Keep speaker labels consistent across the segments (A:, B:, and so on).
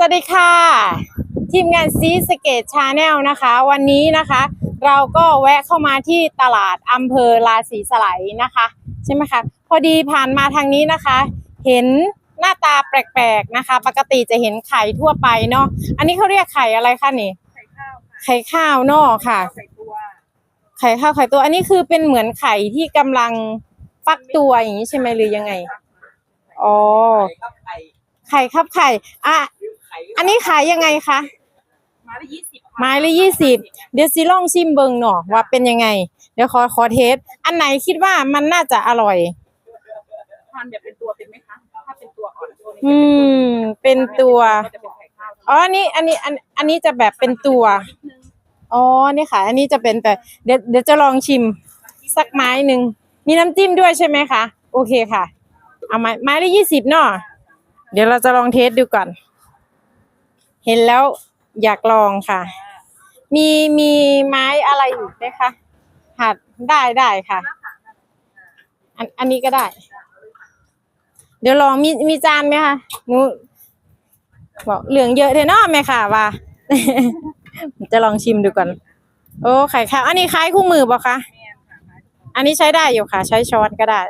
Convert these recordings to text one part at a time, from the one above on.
A: วัสดีค่ะ ทีมงานซีสเกตชาแนลนะคะ วันนี้นะคะ เราก็แวะเข้ามาที่ตลาดอำเภอราศีสไลยนะคะ ใช่ไหมคะ พอดีผ่านมาทางนี้นะคะ เห็นหน้าตาแปลกๆนะคะ ปกติจะเห็นไข่ทั่วไปเนาะอันนี้เขาเรียกไข่อะไรคะนี่
B: ไข่ข้าวค่ะ
A: ไข่ข้าวเนอะค่ะ
B: ใส่ตัว
A: ไข่ข้าวไข่ตัว อันนี้คือเป็นเหมือนไข่ที่กำลังฟักตัวอย่างนี้ใช่ไหมหรือยังไงอ๋อ
C: ครับไข่
A: ไข่ครับไข่อะ
C: ไข่
A: อันนี้ขายยังไงคะ
B: ไม้ละยี่สิบ
A: ไม้ละยี่สิบเดี๋ยวซิลองชิมเบิงหน่อว่าเป็นยังไง เดี๋ยวขอขอเทส อันไหนคิดว่ามันน่าจะอร่อย
B: ทานแบบเป็นตัวเป็นไหมคะถ้าเป็นตัวอ่อนตัวนี้
A: อืม เป็นตัว
B: ก็จะเป็นไข่ข้าว
A: อ๋ออันนี้อันนี้อันอันนี้จะแบบเป็นตัว
B: นิดนึง
A: อ๋อนี่ค่ะ อันนี้จะเป็นแต่เดี๋ยวเดี๋ยวจะลองชิม สักไม้หนึ่งมีน้ำจิ้มด้วยใช่ไหมคะโอเคค่ะ เอาไม้ไม้ละยี่สิบเนาะเดี๋ยวเราจะลองเทสดูก่อน เห็นแล้วอยากลองค่ะ มีมีไม้อะไรอีกไหมคะหัดได้ได้ค่ะ อันอันนี้ก็ได้ เดี๋ยวลองมีมีจานไหมคะหนูบอกเหลืองเยอะเทเนาะแม่ค่ะว่าจะลองชิมดูก่อน โอ้ไข่ข้าวอันนี้คล้ายคู่มือปะคะ
B: แม่นค่ะ
A: อันนี้ใช้ได้อยู่ค่ะ ใช้ช้อนก็ได้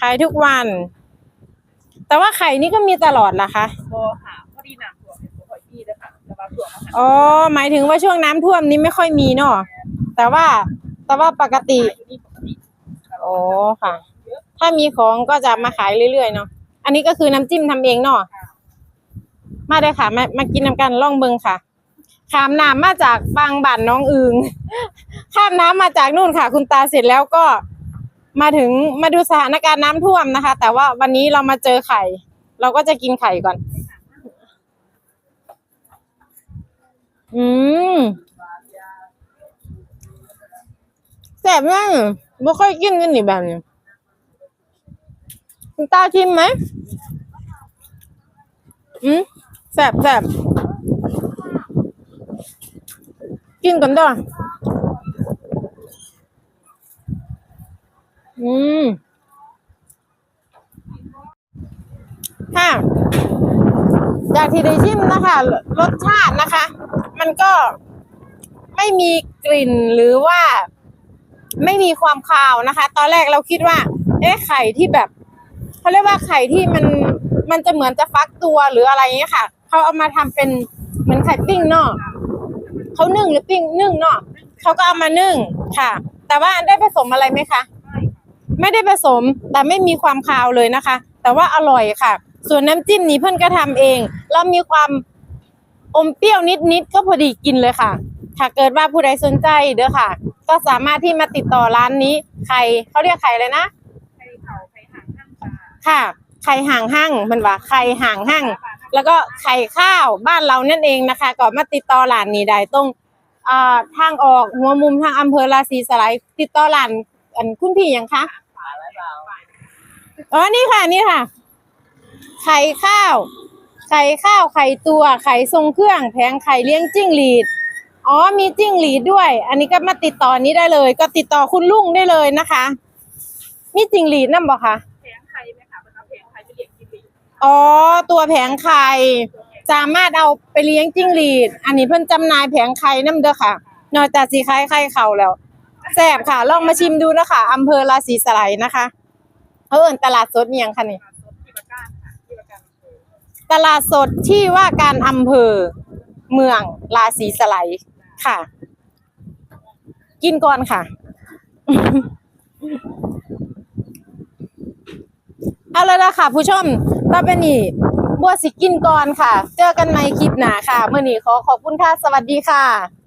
A: ขายทุกวัน แต่ว่าไข่นี่ก็มีตลอดล่ะคะ
B: โบค่ะพอดีหนัก อ๋
A: อหมายถึงว่าช่วงน้ำท่วมนี้ไม่ค่อยมีเนาะแต่ว่าแต่ว่าปกติ
B: นี่ปกติ
A: โอ้ค่ะ ถ้ามีของก็จะมาขายเรื่อยๆเนาะอันนี้ก็คือน้ำจิ้มทำเองเนาะมาเลยค่ะมามากินน้ำกันล่องเบิงค่ะขามน้ำมาจากบางบ้านน้องอึง ข้ามน้ำมาจากนู่นค่ะ คุณตาเสร็จแล้วก็ มาถึงมาดูสถานการณ์น้ำท่วมนะคะ แต่ว่าวันนี้เรามาเจอไข่ เราก็จะกินไข่ก่อน อืมแซ่บมากบ่ค่อยกินกันนี่แบบนี้คุณตาชิมไหมอืมแซ่บแซ่บกินก่อนด้ออืมค่ะจากที่ได้ชิมนะคะ รสชาตินะคะ มันก็ไม่มีกลิ่นหรือว่า ไม่มีความคาวนะคะ ตอนแรกเราคิดว่า เอ๊ะไข่ที่แบบเขาเรียกว่าไข่ที่มันมันจะเหมือนจะฟักตัวหรืออะไรเงี้ยค่ะเขาเอามาทำเป็นเหมือนไข่ปิ้งเนาะเขานึ่งหรือปิ้งนึ่งเนาะเขาก็เอามานึ่งค่ะ แต่ว่าได้ผสมอะไรไหมคะไม่ได้ผสมแต่ไม่มีความคาวเลยนะคะ แต่ว่าอร่อยค่ะ ส่วนน้ำจิ้มนี้เพื่อนก็ทำเองแล้วมีความอมเปรี้ยวนิดๆก็พอดีกินเลยค่ะ ถ้าเกิดว่าผู้ใดสนใจเด้อค่ะ ก็สามารถที่มาติดต่อร้านนี้ไข่เขาเรียกไข่เลยนะ
B: ไข่เขาไข่ห่างข้างตา
A: ค่ะไข่ห่างหั่งมันว่าไข่ห่างหั่งแล้วก็ไข่ข้าวบ้านเรานั่นเองนะคะก็มาติดต่อร้านนี้ได้ตรงอ่าทางออกหัวมุมทางอำเภอราศีสไลยติดต่อร้านอันคุณพี่ยังคะ
C: ขาอะไรเปล่า
A: อ๋อนี่ค่ะนี่ค่ะ ไข่ข้าว ไข่ข้าวไข่ตัวไข่ทรงเครื่องแผงไข่เลี้ยงจิ้งหรีด อ๋อมีจิ้งหรีดด้วย อันนี้ก็มาติดต่อนี้ได้เลย ก็ติดต่อคุณลุงได้เลยนะคะ มีจิ้งหรีดนั่นบ่คะ
B: แผงไข่ไหมคะเป็นเอาแผงไข่ไปเลี้ยงกินดี
A: อ๋อตัวแผงไข่สามารถเอาไปเลี้ยงจิ้งหรีด อันนี้เพิ่นจำหน่ายแผงไข่น้ำเด้อค่ะ นอกจากสีไข่ไข่เขาแล้วแซ่บค่ะ ลองมาชิมดูนะคะอำเภอราศีสไลยนะคะเขาเอิ้นตลาดสดเนียงค่ะนี่
B: ที่ประการค่ะที่ประการ
A: ตลาดสดที่ว่าการอำเภอ เมืองราศีสไลค่ะ กินก่อนค่ะเอาละละค่ะ ผู้ชมต่อไปนี้บัวสิกินก่อนค่ะ เจอกันใหม่คลิปหน้าค่ะเมื่อนี้ขอขอบคุณค่ะ สวัสดีค่ะ